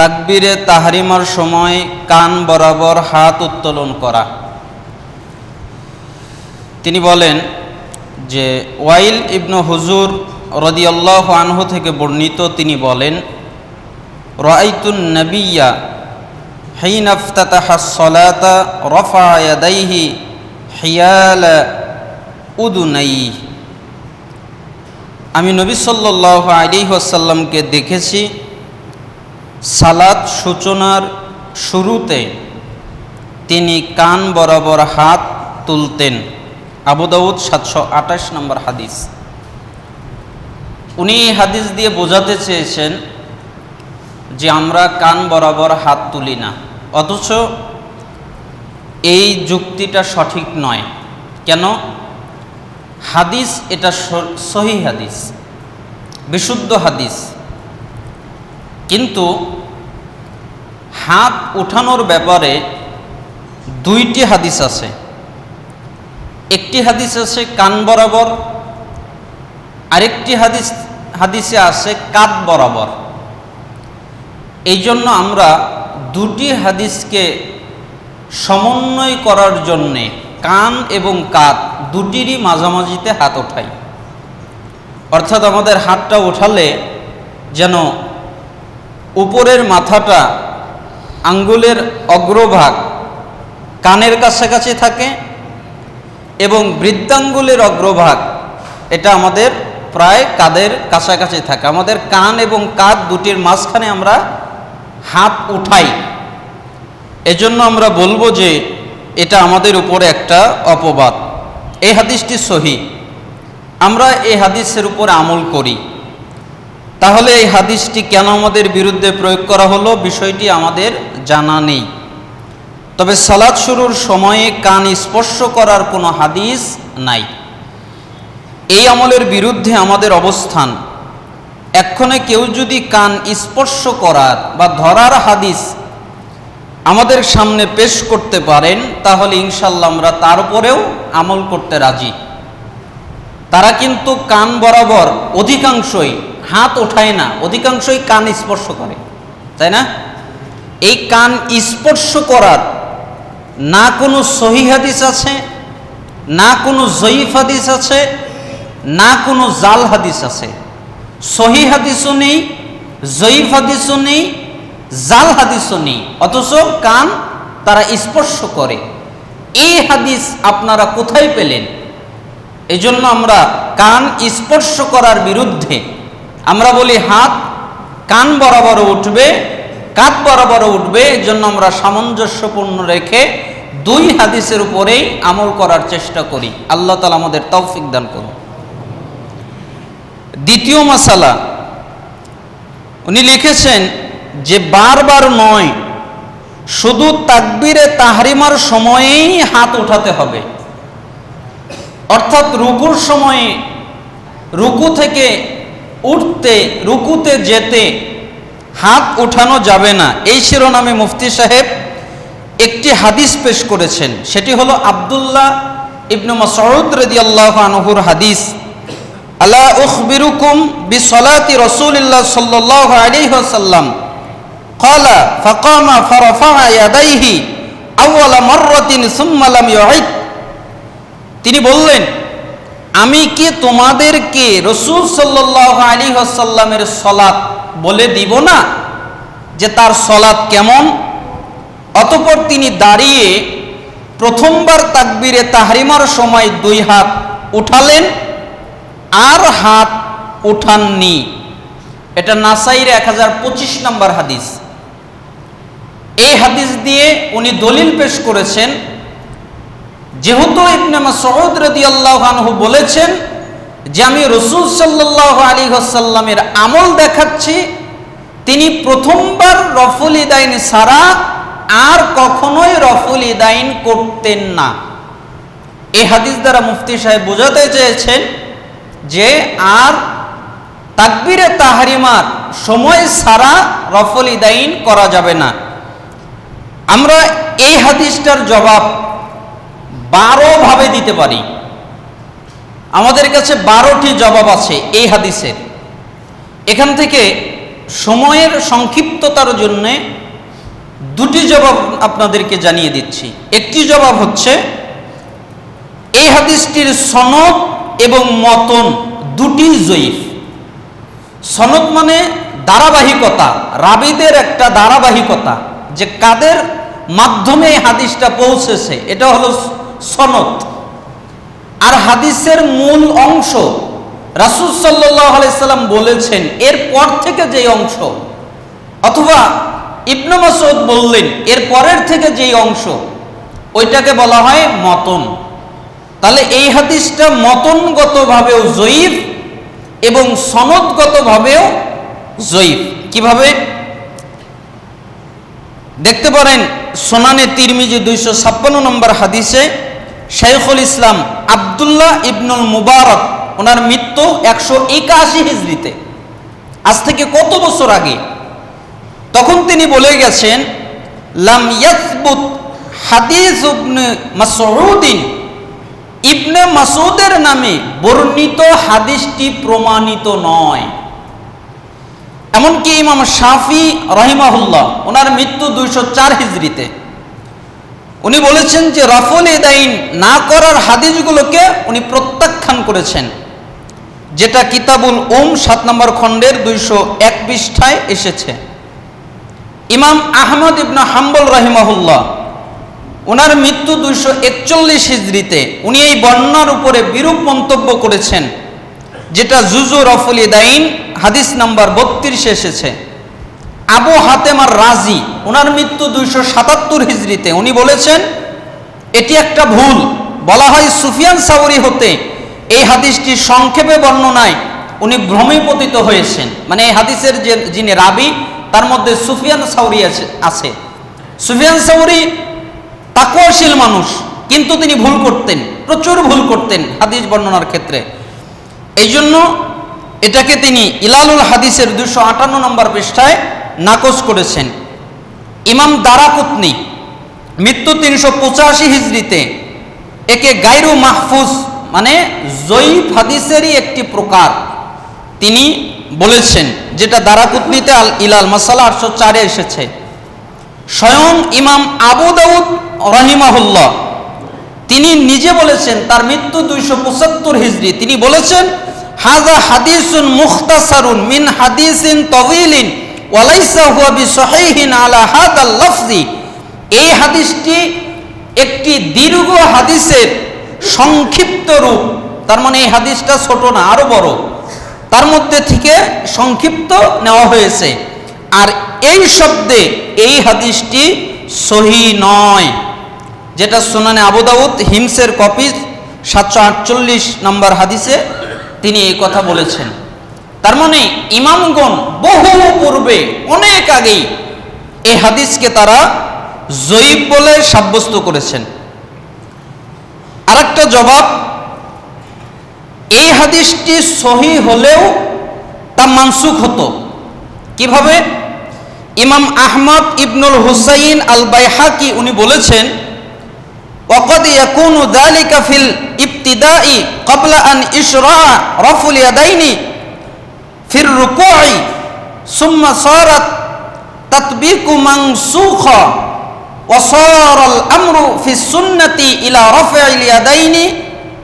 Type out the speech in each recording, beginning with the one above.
তাকবীরে তাহারিমার সময় কান বরাবর হাত উত্তোলন করা তিনি বলেন যে ওয়াইল ইবনু হুজুর রদিয়াল্লাহ আনহু থেকে বর্ণিত তিনি বলেন রাইতুন নবিয়া حين افتتح الصلاة رفع يديه حيال أذنيه আমি নবী সাল্লাহ আলী আসাল্লামকে দেখেছি সালাদ সূচনার শুরুতে তিনি কান বরাবর হাত তুলতেন। আবু দাউদ সাতশো আঠাশ নম্বর হাদিস। উনি এই হাদিস দিয়ে বোঝাতে চেয়েছেন যে আমরা কান বরাবর হাত তুলি না, অথচ এই যুক্তিটা সঠিক নয়। কেন? হাদিস এটা সহি হাদিস, বিশুদ্ধ হাদিস। কিন্তু হাত উঠানোর ব্যাপারে দুইটি হাদিস আছে। একটি হাদিস আছে কান বরাবর, আরেকটি হাদিস, হাদিসে আছে কাত বরাবর। এই জন্য আমরা দুটি হাদিসকে সমন্বয় করার জন্যে কান এবং কাত দুটিরই মাঝামাঝিতে হাত ওঠাই। অর্থাৎ আমাদের হাতটা ওঠালে যেন উপরের মাথাটা আঙ্গুলের অগ্রভাগ কানের কাছাকাছি থাকে এবং বৃদ্ধাঙ্গুলের অগ্রভাগ, এটা আমাদের প্রায় কাদের কাছাকাছি থাকে। আমাদের কান এবং কাঁধ দুটির মাঝখানে আমরা হাত উঠাই। এজন্য আমরা বলব যে এটা আমাদের উপরে একটা অপবাদ। এই হাদিসটি সহি। আমরা এই হাদিসের উপর আমল করি। তাহলে এই হাদিসটি কেন আমাদের বিরুদ্ধে প্রয়োগ করা হলো বিষয়টি আমাদের জানা নেই। তবে সালাদ শুরুর সময়ে কান স্পর্শ করার কোনো হাদিস নাই। এই আমলের বিরুদ্ধে আমাদের অবস্থান। এক্ষণে কেউ যদি কান স্পর্শ করার বা ধরার হাদিস আমাদের সামনে পেশ করতে পারেন, তাহলে ইনশাল্লাহ আমরা তার উপরেও আমল করতে রাজি। তারা কিন্তু কান বরাবর অধিকাংশই হাত ওঠায় না, অধিকাংশই কান স্পর্শ করে, তাই না? এই কান স্পর্শ করার না কোনো সহি হাদিস আছে, না কোনো জয়ীফ হাদিস আছে, না কোনো জাল হাদিস আছে। সহি হাদিসও নেই, জয়ীফ হাদিসও নেই, জাল হাদিসও নেই, অথচ কান তারা স্পর্শ করে। এই হাদিস আপনারা কোথায় পেলেন? এজন্য আমরা কান স্পর্শ করার বিরুদ্ধে আমরা বলি হাত, কান বরাবর উঠবে, কাত বরাবর উঠবে এজন্য আমরা সামঞ্জস্যপূর্ণ রেখে দুই হাদিসের উপরেই আমল করার চেষ্টা করি। আল্লাহ তালা আমাদের তৌফিক দান করুন। দ্বিতীয় মাসালা, উনি লিখেছেন যে বারবার নয়, শুধু তাকবিরে তাহরিমার সময়েই হাত উঠাতে হবে। অর্থাৎ রুকুর সময়ে রুকু থেকে উঠতে রুকুতে যেতে হাত উঠানো যাবে না এই শিরোনামে মুফতি সাহেব একটি হাদিস পেশ করেছেন সেটি হলো আবদুল্লাহ ইবনু মাসউদ রাদিয়াল্লাহু আনহুর হাদিস আলা উখবিরুকুম বিসলাতি রাসূলিল্লাহ সাল্লাল্লাহু আলাইহি ওয়াসাল্লাম قال فقام فرفع يديه أول مرة ثم لم يعد তিনি বললেন আমি কি তোমাদেরকে রসুল সাল্লাহ আলী আসাল্লামের সলাৎ বলে দিব না যে তার সলাৎ কেমন? অতপর তিনি দাঁড়িয়ে প্রথমবার তাকবীরে তাহরিমার সময় দুই হাত উঠালেন আর হাত উঠাননি। এটা নাসাইর এক হাজার পঁচিশ নম্বর হাদিস। এই হাদিস দিয়ে উনি দলিল পেশ করেছেন যেহেতু ইবনে মাসউদ রাদিয়াল্লাহু আনহু বলেছেন যে আমি রসুল সাল্লাল্লাহু আলাইহি ওয়াসাল্লামের আমল দেখাচ্ছি, তিনি প্রথমবার রফুল ইদাইন সারা আর কখনোই রফুল ইদাইন করতেন না। এই হাদিস দ্বারা মুফতি সাহেব বোঝাতে চেয়েছেন যে আর তাকবিরে তাহারিমার সময় সারা রফল ইদাইন করা যাবে না। আমরা এই হাদিসটার জবাব বারো ভাবে দিতে পারি। আমাদের কাছে বারোটি জবাব আছে এই হাদিসের। এখান থেকে সময়ের সংক্ষিপ্ততার জন্যে দুটি জবাব আপনাদেরকে জানিয়ে দিচ্ছি। একটি জবাব হচ্ছে, এই হাদিসটির সনদ এবং মতন দুটি জয়ীফ। সনদ মানে ধারাবাহিকতা, রাবিদের একটা ধারাবাহিকতা যে কাদের মাধ্যমে হাদিসটা পৌঁছেছে, এটা হলো সনদ। আর হাদিসের মূল অংশ রাসুল সাল্লাহ আলাইসাল্লাম বলেছেন এর পর থেকে যে অংশ। অথবা ইবনু মাসুদ বললেন, এর পরের থেকে যেই অংশ। ওইটাকে বলা হয় মতন। তাহলে এই হাদিসটা মতনগতভাবেও জয়ীফ এবং সনদগতভাবেও জয়ীফ। কীভাবে? দেখতে পারেন সোনানে তিরমিজি দুইশো ছাপ্পান্ন নম্বর হাদিসে শেখুল ইসলাম আবদুল্লাহ ইবনুল মুবারক, ওনার মৃত্যু একশো একাশি হিজড়িতে। আজ থেকে কত বছর আগে? তখন তিনি বলে গেছেন, লাম ইয়াসবুত হাদিস ইবনে মাসউদিন। ইবনে মাসুদের নামে বর্ণিত হাদিসটি প্রমাণিত নয়। এমনকি ইমাম শাফি রহিমাহুল্লাহ, ওনার মৃত্যু দুইশো চার হিজড়িতে। উনি বলেছেন যে রফল এদাইন না করার হাদিসগুলোকে উনি প্রত্যাখ্যান করেছেন, যেটা কিতাবুল ওম সাত নম্বর খণ্ডের দুইশো এক পৃষ্ঠায় এসেছে। ইমাম আহমদ ইবনা হাম্বল রহিমাহুল্লাহ ওনার মৃত্যু দুইশো একচল্লিশ হিজড়িতে উনি এই বন্যার উপরে বিরূপ মন্তব্য করেছেন, যেটা জুজু রফুল ইদাইন হাদিস নাম্বার বত্রিশে এসেছে। আবু হাতেমার রাজি ওনার মৃত্যু দুইশো সাতাত্তর হিজড়িতে। উনি বলেছেন, এটি একটা ভুল। বলা হয় সুফিয়ান সাউরি হতে এই হাদিসটি সংক্ষেপে বর্ণনায় উনি ভ্রমীপতিত হয়েছেন। মানে এই হাদিসের যে, যিনি রাবি, তার মধ্যে সুফিয়ান সাউরি আছে আছে। সুফিয়ান সাউরি তাকুয়াশীল মানুষ, কিন্তু তিনি ভুল করতেন, প্রচুর ভুল করতেন হাদিস বর্ণনার ক্ষেত্রে। এই জন্য এটাকে তিনি ইলালুল হাদিসের দুশো আটান্ন নম্বর পৃষ্ঠায় নাকচ করেছেন। ইমাম দারাকুতনি মৃত্যু তিনশো পঁচাশি হিজড়িতে একে গাইরু মাহফুজ মানে জয়ীফ হাদিসেরই একটি প্রকার। তিনি বলেছেন, যেটা দারাকুতনিতে আল ইলাল মাসালা আটশো চারে এসেছে। স্বয়ং ইমাম আবু দাউদ রহিমাহুল্লাহ তিনি নিজে বলেছেন, তার মৃত্যু দুইশো পঁচাত্তর হিজড়ি। তিনি বলেছেন হাজা হাদিসুন মুখতাসারুন মিন হাদিসিন তবিলিন এই হাদিসটি একটি দীর্ঘ হাদিসের সংক্ষিপ্ত রূপ। তার মানে এই হাদিসটা ছোট না, আরও বড়। তার মধ্যে থেকে সংক্ষিপ্ত নেওয়া হয়েছে। আর এই শব্দে এই হাদিসটি সহি নয়, যেটা সোনানে আবুদাউদ হিমসের কপি সাতশো আটচল্লিশ নম্বর হাদিসে তিনি এই কথা বলেছেন। তার মানে ইমামগণ বহু পূর্বে অনেক আগেই এই হাদিসকে তারা জয়ীব বলে সাব্যস্ত করেছেন আরেকটা জবাব এই হাদিসটি সহি হলেও তা মানসুখ হতো কিভাবে ইমাম আহমদ ইবনুল হুসাইন আল বাইহাকি উনি বলেছেন وقد يكون ذلك في الابتداء قبل أن إشراع رفع اليدين في الركوع ثم صارت تطبيق منسوخا وصار الأمر في السنة إلى رفع اليدين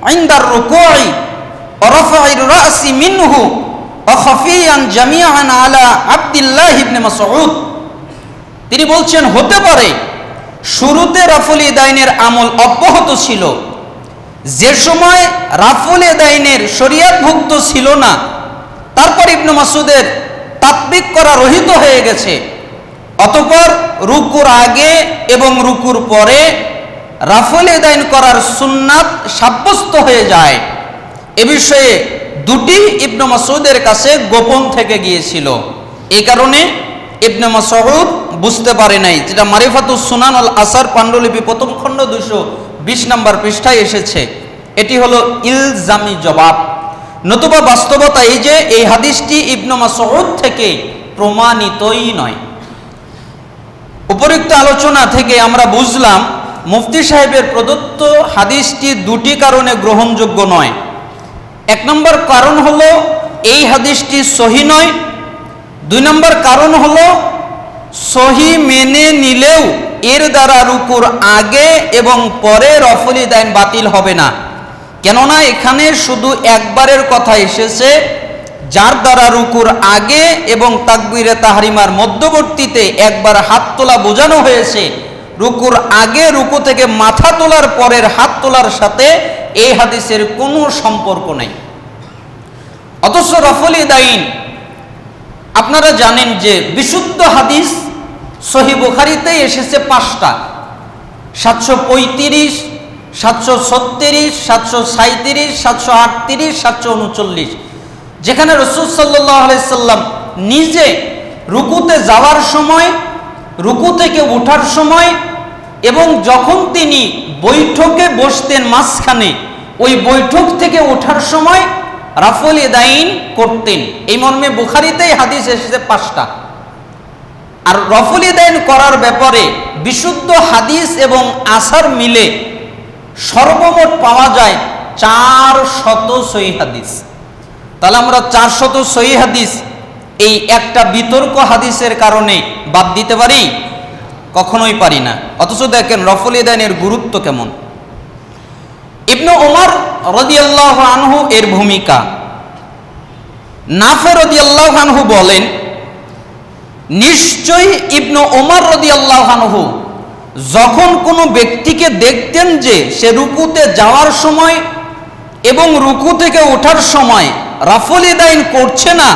عند الركوع ورفع الرأس منه وخفيا جميعا على عبد الله بن مسعود তিনি বলছেন হতে পারে শুরুতে রাফুল ইদাইনের আমল অব্যাহত ছিল যে সময় রাফুল ইদাইনের শরিয়াতভুক্ত ছিল না তারপর ইবনু মাসুদের তাত্বিক করা রহিত হয়ে গেছে। অতপর রুকুর আগে এবং রুকুর পরে রাফুল ইদাইন করার সুন্নাত সাব্যস্ত হয়ে যায়। এ বিষয়ে দুটি ইবনু মাসুদের কাছে গোপন থেকে গিয়েছিল। এই কারণে ইবনে মাসউদ বুঝতে পারে নাই যেটা মারিফাতুস সুনান আল আসার পাণ্ডুলিপি প্রথম খণ্ড দুশো বিশ নম্বর পৃষ্ঠায় এসেছে। এটি হলো ইলজামি জবাব। নতুবা বাস্তবতা এই যে এই হাদিসটি ইবনে মাসউদ থেকে প্রমাণিতই নয়। উপরিক্ত আলোচনা থেকে আমরা বুঝলাম, মুফতি সাহেবের প্রদত্ত হাদিসটি দুটি কারণে গ্রহণযোগ্য নয়। এক নম্বর কারণ হলো, এই হাদিসটি সহি নয়। দুই নম্বর কারণ হলো, সহি মেনে নিলেও এর দ্বারা রুকুর আগে এবং পরে রফলি দাইন বাতিল হবে না। কেননা এখানে শুধু একবারের কথা এসেছে, যার দ্বারা রুকুর আগে এবং তাকবিরে তাহারিমার মধ্যবর্তীতে একবার হাত তোলা বোঝানো হয়েছে, রুকুর আগে রুকু থেকে মাথা তোলার পরের হাত তোলার সাথে এই হাদিসের কোনো সম্পর্ক নেই। অথচ রফলি দাইন আপনারা জানেন যে বিশুদ্ধ হাদিস সহি বুখারিতে এসেছে পাঁচটা, সাতশো পঁয়ত্রিশ সাতশো ছত্রিশ, সাতশো সাঁত্রিশ সাতশো আটত্রিশ, সাতশো উনচল্লিশ। যেখানে রসুল সাল্লাহ আলাইসাল্লাম নিজে রুকুতে যাওয়ার সময়, রুকু থেকে ওঠার সময় এবং যখন তিনি বৈঠকে বসতেন মাঝখানে, ওই বৈঠক থেকে ওঠার সময় রাফল এদাইন করতেন। এই মর্মে বুখারিতেই হাদিস এসেছে পাঁচটা। আর রফল এদাইন করার ব্যাপারে বিশুদ্ধ হাদিস এবং আসার মিলে সর্বমোট পাওয়া যায় চার শত সই হাদিস। তাহলে আমরা চার শত সই হাদিস এই একটা বিতর্ক হাদিসের কারণে বাদ দিতে পারি? কখনোই পারি না। অথচ দেখেন রফল ইদানের গুরুত্ব কেমন? ইবনু ওমর রদিয়াল্লাহ আনহু এর ভূমিকা। নাফে রদিয়াল্লাহ আনহু বলেন, নিশ্চয়ই ইবনু ওমর রদিয়াল্লাহ আনহু যখন কোনো ব্যক্তিকে দেখতেন যে সে রুকুতে যাওয়ার সময় এবং রুকু থেকে ওঠার সময় রাফল ইদাইন করছে না,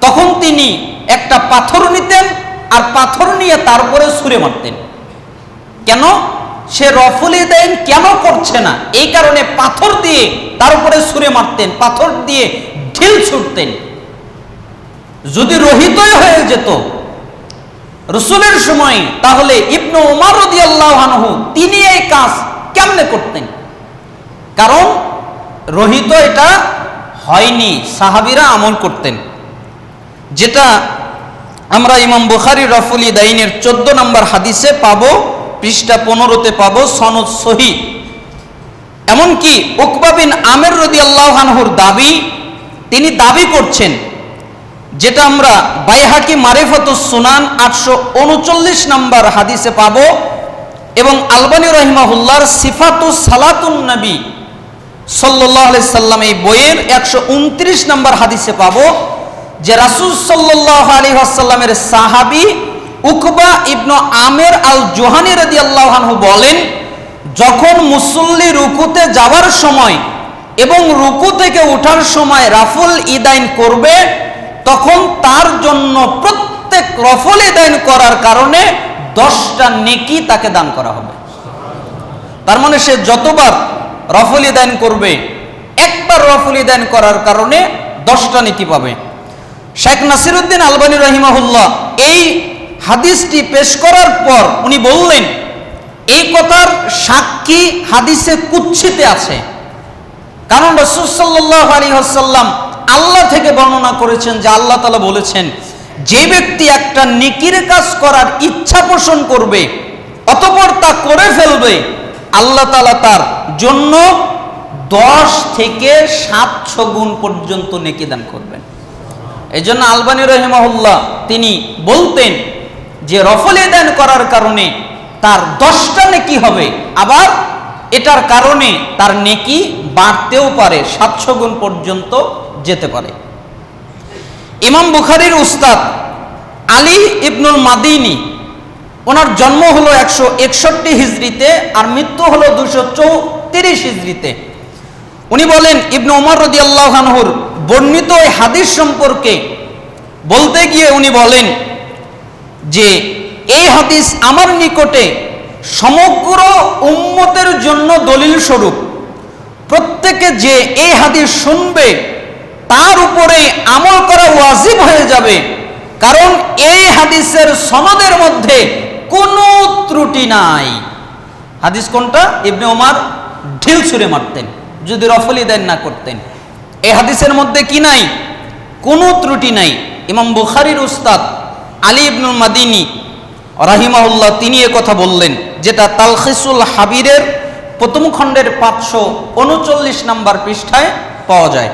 তখন তিনি একটা পাথর নিতেন আর পাথর নিয়ে তারপরে সুরে মারতেন। কেন? সে রফল ইদাইন কেন করছে না? এই কারণে পাথর দিয়ে তার উপরে সুরে মারতেন, পাথর দিয়ে ঢিল ছুটতেন যদি রহিতই হয়ে যেত রসুলের সময় তাহলে ইবনু উমার আনহু তিনি এই কাজ কেমনে করতেন? কারণ রহিত এটা হয়নি, সাহাবিরা আমল করতেন। যেটা আমরা ইমাম বুখারি রফুলি দাইনের চোদ্দ নম্বর হাদিসে পাবো, পৃষ্ঠা পনেরোতে পাবো, সনদ সহি। এমনকি উকবা বিন আমের রদি আল্লাহানহুর দাবি, তিনি দাবি করছেন যেটা আমরা বাইহাকি মারেফত সুনান আটশো উনচল্লিশ নম্বর হাদিসে পাবো এবং আলবানী রহিমাহুল্লার সিফাতু সালাতুন নবী সাল্লাহ সাল্লাম এই বইয়ের একশো উনত্রিশ নম্বর হাদিসে পাবো যে রাসুল সাল্লাহ আলী আসাল্লামের সাহাবি উকবা ইবনু আমের আল জোহানি রদি আল্লাহানহু বলেন, যখন মুসল্লি রুকুতে যাওয়ার সময় এবং রুকু থেকে ওঠার সময় রাফুল ইদাইন করবে তখন তার জন্য প্রত্যেক রফল ইদাইন করার কারণে দশটা নেকি তাকে দান করা হবে। তার মানে সে যতবার রফলি ইদাইন করবে, একবার রফলি ইদাইন করার কারণে দশটা নেকি পাবে। শেখ নাসিরুদ্দিন আলবানী রহিমাহুল্লাহ এই হাদিসটি পেশ করার পর উনি বললেন, এই কথার সাক্ষী হাদিসে কুচ্ছিতে আছে। কারণ রসুল্লাহ আলী হাসাল্লাম আল্লাহ থেকে বর্ণনা করেছেন যে আল্লাহ তালা বলেছেন, যে ব্যক্তি একটা নিকির কাজ করার ইচ্ছা পোষণ করবে, অতপর তা করে ফেলবে, আল্লাহ তালা তার জন্য দশ থেকে সাতশো গুণ পর্যন্ত নেকি দান করবেন। এই জন্য আলবানী রহিমাহুল্লাহ তিনি বলতেন যে রফলে দান করার কারণে তার দশটা নেকি হবে, আবার এটার কারণে তার নেকি বাড়তেও পারে, সাতশো গুণ পর্যন্ত যেতে পারে। ইমাম বুখারির উস্তাদ আলী ইবনুল মাদিনী, ওনার জন্ম হলো একশো একষট্টি হিজড়িতে আর মৃত্যু হলো দুশো চৌত্রিশ হিজড়িতে। উনি বলেন, ইবনু উমর রদি আল্লাহানহুর বর্ণিত এই হাদিস সম্পর্কে বলতে গিয়ে উনি বলেন যে, এই হাদিস আমার নিকটে সমগ্র উম্মতের জন্য দলিল স্বরূপ। প্রত্যেকে যে এই হাদিস শুনবে তার উপরে আমল করা ওয়াজিব হয়ে যাবে। কারণ এই হাদিসের সনদের মধ্যে কোনো ত্রুটি নাই। হাদিস কোনটা? ইবনে ওমার ঢিল ছুঁড়ে মারতেন, যদি রফলি দেন না করতেন। এই হাদিসের মধ্যে কি নাই? কোনো ত্রুটি নাই। ইমাম বুখারির উস্তাদ আলী ইবনুল মাদিনী রাহিমাউল্লাহ তিনি কথা বললেন, যেটা তালখিসুল হাবিরের প্রথম খণ্ডের পাঁচশো উনচল্লিশ নম্বর পৃষ্ঠায় পাওয়া যায়।